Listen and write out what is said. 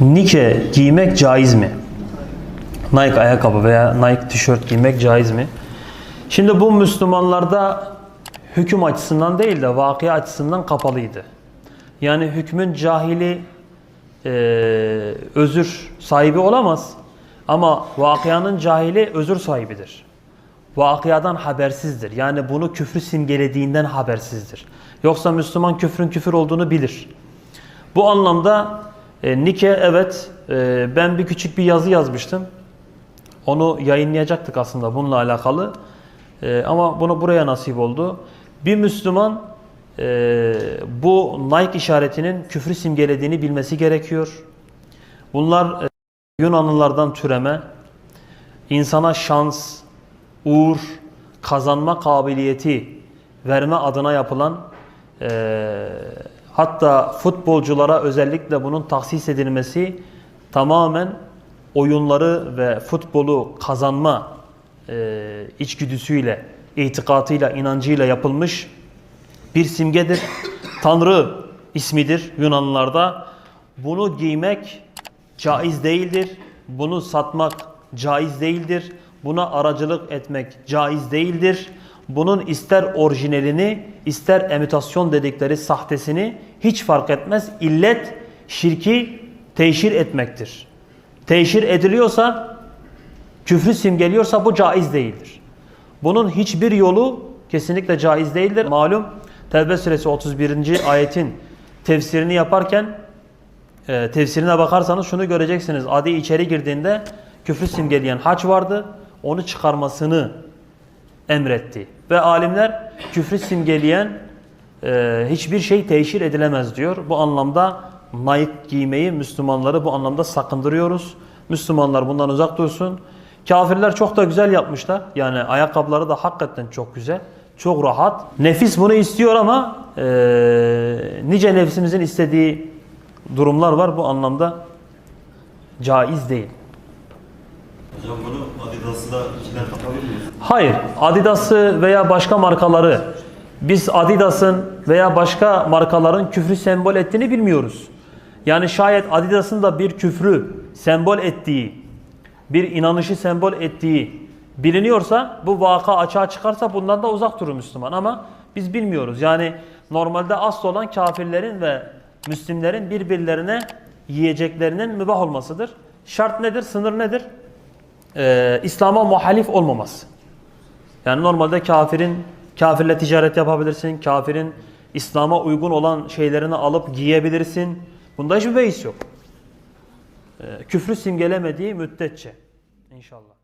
Nike giymek caiz mi? Nike ayakkabı veya Nike tişört giymek caiz mi? Şimdi bu Müslümanlarda hüküm açısından değil de vakıya açısından kapalıydı. Yani hükmün cahili e, özür sahibi olamaz. Ama vakıyanın cahili özür sahibidir. Vakıyadan habersizdir. Yani bunu küfrü simgelediğinden habersizdir. Yoksa Müslüman küfrün küfür olduğunu bilir. Bu anlamda e, Nike evet e, ben bir küçük bir yazı yazmıştım. Onu yayınlayacaktık aslında bununla alakalı. E, ama bunu buraya nasip oldu. Bir Müslüman e, bu Nike işaretinin küfrü simgelediğini bilmesi gerekiyor. Bunlar e, Yunanlılardan türeme, insana şans, uğur, kazanma kabiliyeti verme adına yapılan e, hatta futbolculara özellikle bunun tahsis edilmesi tamamen oyunları ve futbolu kazanma e, içgüdüsüyle, itikatıyla, inancıyla yapılmış bir simgedir. Tanrı ismidir Yunanlılarda. Bunu giymek caiz değildir. Bunu satmak caiz değildir. Buna aracılık etmek caiz değildir. Bunun ister orijinalini, ister imitasyon dedikleri sahtesini hiç fark etmez. İllet şirki teşhir etmektir. Teşhir ediliyorsa, küfrü simgeliyorsa bu caiz değildir. Bunun hiçbir yolu kesinlikle caiz değildir. Malum Tevbe suresi 31. ayetin tefsirini yaparken e, tefsirine bakarsanız şunu göreceksiniz. Adi içeri girdiğinde küfrü simgeleyen haç vardı. Onu çıkarmasını emretti. Ve alimler küfrü simgeleyen e, hiçbir şey teşhir edilemez diyor. Bu anlamda Nike giymeyi Müslümanları bu anlamda sakındırıyoruz. Müslümanlar bundan uzak dursun. Kafirler çok da güzel yapmışlar. Yani ayakkabıları da hakikaten çok güzel. Çok rahat. Nefis bunu istiyor ama e, nice nefsimizin istediği durumlar var. Bu anlamda caiz değil. Hocam bunu Adidas'ı da takabilir miyiz? Hayır, Adidas'ı veya başka markaları biz Adidas'ın veya başka markaların küfrü sembol ettiğini bilmiyoruz. Yani şayet Adidas'ın da bir küfrü sembol ettiği, bir inanışı sembol ettiği biliniyorsa, bu vaka açığa çıkarsa bundan da uzak durur Müslüman. Ama biz bilmiyoruz. Yani normalde asıl olan kafirlerin ve Müslimlerin birbirlerine yiyeceklerinin mübah olmasıdır. Şart nedir? Sınır nedir? Ee, İslam'a muhalif olmaması. Yani normalde kafirin kafirle ticaret yapabilirsin. Kafirin İslam'a uygun olan şeylerini alıp giyebilirsin. Bunda hiçbir beis yok. Ee, küfrü simgelemediği müddetçe. İnşallah.